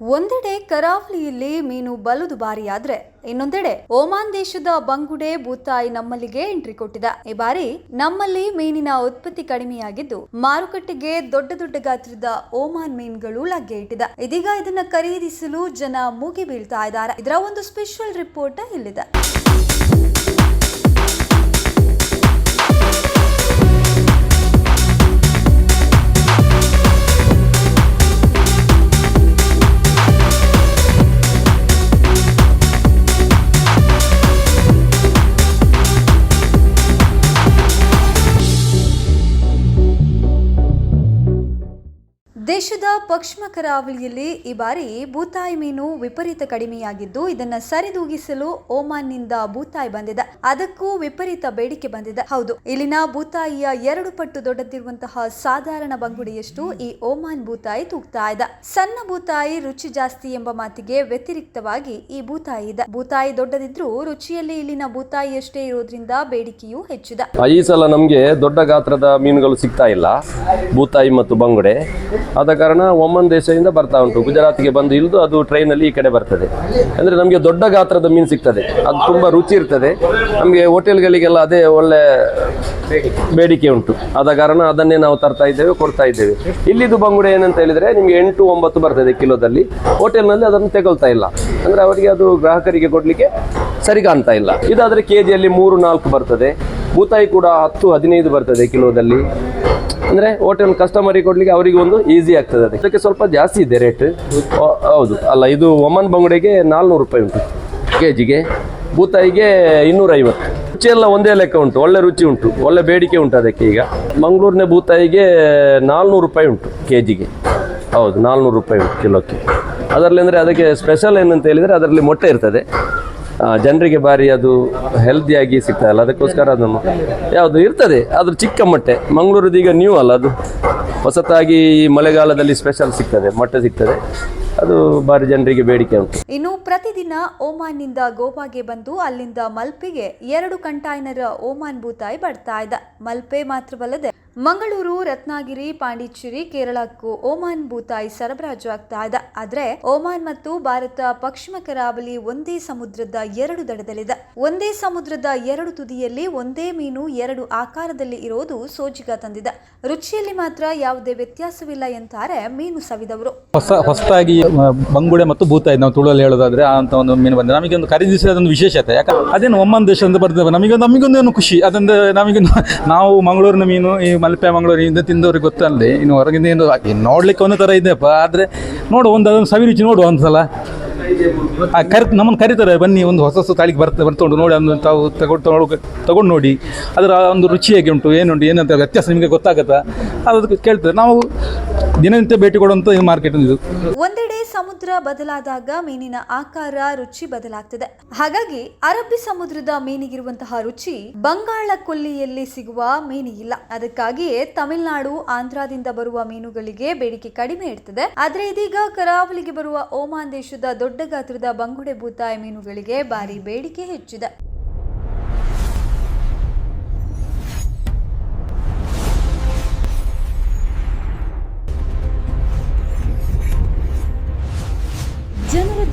ಒಂದೆಡೆ ಕರಾವಳಿಯಲ್ಲಿ ಮೀನು ಬಲು ದುಬಾರಿಯಾದ್ರೆ ಇನ್ನೊಂದೆಡೆ ಓಮಾನ್ ದೇಶದ ಬಂಗುಡೆ ಬೂತಾಯಿ ನಮ್ಮಲ್ಲಿಗೆ ಎಂಟ್ರಿ ಕೊಟ್ಟಿದೆ. ಈ ಬಾರಿ ನಮ್ಮಲ್ಲಿ ಮೀನಿನ ಉತ್ಪತ್ತಿ ಕಡಿಮೆಯಾಗಿದ್ದು ಮಾರುಕಟ್ಟೆಗೆ ದೊಡ್ಡ ದೊಡ್ಡ ಗಾತ್ರದ ಓಮಾನ್ ಮೀನುಗಳು ಲಗ್ಗೆ ಇಟ್ಟಿದೆ. ಇದೀಗ ಇದನ್ನ ಖರೀದಿಸಲು ಜನ ಮೂಗಿ ಬೀಳ್ತಾ ಇದ್ದಾರೆ. ಇದರ ಒಂದು ಸ್ಪೆಷಲ್ ರಿಪೋರ್ಟ್ ಇಲ್ಲಿದೆ. ದೇಶದ ಪಶ್ಚಿಮ ಕರಾವಳಿಯಲ್ಲಿ ಈ ಬಾರಿ ಬೂತಾಯಿ ಮೀನು ವಿಪರೀತ ಕಡಿಮೆಯಾಗಿದ್ದು, ಇದನ್ನ ಸರಿದೂಗಿಸಲು ಓಮಾನ್ನಿಂದ ಬೂತಾಯಿ ಬಂದಿದೆ. ಅದಕ್ಕೂ ವಿಪರೀತ ಬೇಡಿಕೆ ಬಂದಿದೆ. ಹೌದು, ಇಲ್ಲಿನ ಬೂತಾಯಿಯ ಎರಡು ಪಟ್ಟು ದೊಡ್ಡದಿರುವಂತಹ ಸಾಧಾರಣ ಬಂಗುಡಿಯಷ್ಟು ಈ ಓಮಾನ್ ಬೂತಾಯಿ ತೂಗ್ತಾ ಇದೆ. ಸಣ್ಣ ಬೂತಾಯಿ ರುಚಿ ಜಾಸ್ತಿ ಎಂಬ ಮಾತಿಗೆ ವ್ಯತಿರಿಕ್ತವಾಗಿ ಈ ಬೂತಾಯಿ ಇದೆ. ಬೂತಾಯಿ ದೊಡ್ಡದಿದ್ರೂ ರುಚಿಯಲ್ಲಿ ಇಲ್ಲಿನ ಬೂತಾಯಿಯಷ್ಟೇ ಇರೋದ್ರಿಂದ ಬೇಡಿಕೆಯೂ ಹೆಚ್ಚಿದೆ. ಈ ಸಲ ನಮಗೆ ದೊಡ್ಡ ಗಾತ್ರದ ಮೀನುಗಳು ಸಿಗ್ತಾ ಇಲ್ಲ. ಬೂತಾಯಿ ಮತ್ತು ಬಂಗುಡೆ. ಕಾರಣ ಒಮ್ಮನ್ ದೇಶದಿಂದ ಬರ್ತಾ ಉಂಟು. ಗುಜರಾತ್ಗೆ ಬಂದು ಇಳಿದು ಅದು ಟ್ರೈನಲ್ಲಿ ಈ ಕಡೆ ಬರ್ತದೆ. ಅಂದರೆ ನಮಗೆ ದೊಡ್ಡ ಗಾತ್ರದ ಮೀನು ಸಿಗ್ತದೆ. ಅದು ತುಂಬ ರುಚಿ ಇರ್ತದೆ. ನಮಗೆ ಹೋಟೆಲ್ಗಳಿಗೆಲ್ಲ ಅದೇ ಒಳ್ಳೆ ಬೇಡಿಕೆ ಉಂಟು. ಆದ ಕಾರಣ ಅದನ್ನೇ ನಾವು ತರ್ತಾ ಇದ್ದೇವೆ, ಕೊಡ್ತಾ ಇದ್ದೇವೆ. ಇಲ್ಲಿದು ಬಂಗುಡೆ ಏನಂತ ಹೇಳಿದ್ರೆ ನಿಮಗೆ ಎಂಟು ಒಂಬತ್ತು ಬರ್ತದೆ ಕಿಲೋದಲ್ಲಿ. ಹೋಟೆಲ್ನಲ್ಲಿ ಅದನ್ನು ತೆಗೊಳ್ತಾ ಇಲ್ಲ. ಅಂದರೆ ಅವರಿಗೆ ಅದು ಗ್ರಾಹಕರಿಗೆ ಕೊಡಲಿಕ್ಕೆ ಸರಿ ಕಾಣ್ತಾ ಇಲ್ಲ. ಇದಾದರೆ ಕೆ ಜಿಯಲ್ಲಿ ಮೂರು ನಾಲ್ಕು ಬರ್ತದೆ. ಬೂತಾಯಿ ಕೂಡ ಹತ್ತು, ಹದಿನೈದು ಬರ್ತದೆ ಕಿಲೋದಲ್ಲಿ. ಅಂದರೆ ಹೋಟೆಲ್ ಕಸ್ಟಮರಿಗೆ ಕೊಡಲಿಕ್ಕೆ ಅವರಿಗೆ ಒಂದು ಈಸಿ ಆಗ್ತದೆ ಅದಕ್ಕೆ. ಇದಕ್ಕೆ ಸ್ವಲ್ಪ ಜಾಸ್ತಿ ಇದೆ ರೇಟ್ ಹೌದು. ಅಲ್ಲ, ಇದು ಒಮನ್ ಬಂಗುಡೆಗೆ ನಾಲ್ನೂರು ರೂಪಾಯಿ ಉಂಟು. ಕೆ ಜಿಗೆ ಬೂತಾಯಿಗೆ ಇನ್ನೂರೈವತ್ತು. ರುಚಿ ಎಲ್ಲ ಒಂದೇ ಲೆಕ್ಕ ಉಂಟು. ಒಳ್ಳೆ ರುಚಿ ಉಂಟು. ಒಳ್ಳೆ ಬೇಡಿಕೆ ಉಂಟು ಅದಕ್ಕೆ ಈಗ. ಮಂಗಳೂರಿನ ಬೂತಾಯಿಗೆ ನಾಲ್ನೂರು ರೂಪಾಯಿ ಉಂಟು ಕೆ ಜಿಗೆ ಹೌದು, ನಾಲ್ನೂರು ರೂಪಾಯಿ ಉಂಟು ಕಿಲೋಕ್ಕೆ. ಅದರಲ್ಲಿ ಅಂದರೆ ಅದಕ್ಕೆ ಸ್ಪೆಷಲ್ ಏನಂತ ಹೇಳಿದರೆ ಅದರಲ್ಲಿ ಮೊಟ್ಟೆ ಇರ್ತದೆ. ಜನರಿಗೆ ಬಾರಿ ಅದು ಹೆಲ್ದಿಯಾಗಿ ಸಿಗ್ತದಲ್ಲ ಅದಕ್ಕೋಸ್ಕರ ಅದನ್ನು ಯಾವುದು ಇರ್ತದೆ ಅದು ಚಿಕ್ಕ ಮೊಟ್ಟೆ. ಈಗ ನ್ಯೂ ಅಲ್ಲ ಅದು. ಹೊಸತಾಗಿ ಈ ಮಳೆಗಾಲದಲ್ಲಿ ಸ್ಪೆಷಲ್ ಸಿಗ್ತದೆ, ಮೊಟ್ಟೆ ಸಿಗ್ತದೆ. ಅದು ಬಾರಿ ಜನರಿಗೆ ಬೇಡಿಕೆ ಉಂಟು. ಇನ್ನು ಪ್ರತಿದಿನ ಓಮಾನ್ನಿಂದ ಗೋವಾಗೆ ಬಂದು ಅಲ್ಲಿಂದ ಮಲ್ಪೆಗೆ ಎರಡು ಕಂಟೈನರ್ ಓಮಾನ್ ಬೂತಾಯಿ ಬರ್ತಾ ಇದೆ ಮಲ್ಪೆ ಮಾತ್ರವಲ್ಲದೆ ಮಂಗಳೂರು ರತ್ನಾಗಿರಿ ಪಾಂಡಿಚೇರಿ ಕೇರಳಕ್ಕೂ ಓಮಾನ್ ಬೂತಾಯಿ ಸರಬರಾಜು ಆಗ್ತಾ ಇದೆ ಆದ್ರೆ ಓಮಾನ್ ಮತ್ತು ಭಾರತ ಪಶ್ಚಿಮ ಕರಾವಳಿ ಒಂದೇ ಸಮುದ್ರದ ಎರಡು ದಡದಲ್ಲಿದೆ. ಒಂದೇ ಸಮುದ್ರದ ಎರಡು ತುದಿಯಲ್ಲಿ ಒಂದೇ ಮೀನು ಎರಡು ಆಕಾರದಲ್ಲಿ ಇರೋದು ಸೋಜಿಗ ತಂದಿದೆ. ರುಚಿಯಲ್ಲಿ ಮಾತ್ರ ಯಾವುದೇ ವ್ಯತ್ಯಾಸವಿಲ್ಲ ಎಂತಾರೆ ಮೀನು ಸವಿದವರು. ಹೊಸ ಹೊಸದಾಗಿ ಬಂಗುಡೆ ಮತ್ತು ಬೂತಾಯಿ ನಾವು ತುಳುವಲ್ಲಿ ಹೇಳೋದಾದ್ರೆ ಅಂತ ಒಂದು ಮೀನು ಬಂದಿದೆ. ನಮಗೆ ಒಂದು ಖರೀದಿಸಿದ ವಿಶೇಷತೆ. ಯಾಕಂದ್ರೆ ಅದೇನು ಒಮ್ಮನ್ ದೇಶದಿಂದ ಬರ್ತದೆ. ನಮಗೆ ನಮಗೊಂದು ಏನು ಖುಷಿ. ಅದೊಂದು ನಮಗೆ ನಾವು ಮಂಗಳೂರಿನ ಮೀನು, ಈ ಮಲ್ಪೆ ಮಂಗಳೂರಿನಿಂದ ತಿಂದವ್ರಿಗೆ ಗೊತ್ತಲ್ಲಿ ಇನ್ನು ಹೊರಗಿಂದ ಏನು ನೋಡ್ಲಿಕ್ಕೆ ಒಂದು ಥರ ಇದೆಯಪ್ಪ ಆದರೆ ನೋಡು, ಒಂದು ಅದೊಂದು ಸವಿ ರುಚಿ ನೋಡುವ ಆ, ಕರಿ, ನಮ್ಮನ್ನು ಕರೀತಾರೆ. ಬನ್ನಿ, ಒಂದು ಹೊಸ ಹೊಸ ತಾಳಿಗೆ ಬರ್ತ ಬರ್ತೊಂಡು ನೋಡಿ, ಅದನ್ನು ತಾವು ತಗೊಂಡು ತಗೊಂಡು ತಗೊಂಡು ನೋಡಿ. ಅದರ ಒಂದು ರುಚಿ ಹೇಗೆ ಉಂಟು, ಏನುಂಟು, ಏನಂತ ವ್ಯತ್ಯಾಸ ನಿಮಗೆ ಗೊತ್ತಾಗತ್ತಾ? ಅದಕ್ಕೆ ಕೇಳ್ತಾರೆ. ನಾವು ದಿನನಿತ್ಯ ಭೇಟಿ ಕೊಡುವಂತ ಮಾರ್ಕೆಟ್ ಇದು. ಒಂದೆಡೆ ಸಮುದ್ರ ಬದಲಾದಾಗ ಮೀನಿನ ಆಕಾರ, ರುಚಿ ಬದಲಾಗ್ತದೆ. ಹಾಗಾಗಿ ಅರಬ್ಬಿ ಸಮುದ್ರದ ಮೀನಿಗಿರುವಂತಹ ರುಚಿ ಬಂಗಾಳ ಕೊಲ್ಲಿಯಲ್ಲಿ ಸಿಗುವ ಮೀನಿಗಿಲ್ಲ ಅದಕ್ಕಾಗಿಯೇ ತಮಿಳುನಾಡು, ಆಂಧ್ರದಿಂದ ಬರುವ ಮೀನುಗಳಿಗೆ ಬೇಡಿಕೆ ಕಡಿಮೆ ಇರ್ತದೆ. ಆದ್ರೆ ಇದೀಗ ಕರಾವಳಿಗೆ ಬರುವ ಓಮಾನ್ ದೇಶದ ದೊಡ್ಡ ಗಾತ್ರದ ಬಂಗುಡೆ ಬೂತಾಯಿ ಮೀನುಗಳಿಗೆ ಭಾರಿ ಬೇಡಿಕೆ ಹೆಚ್ಚಿದೆ.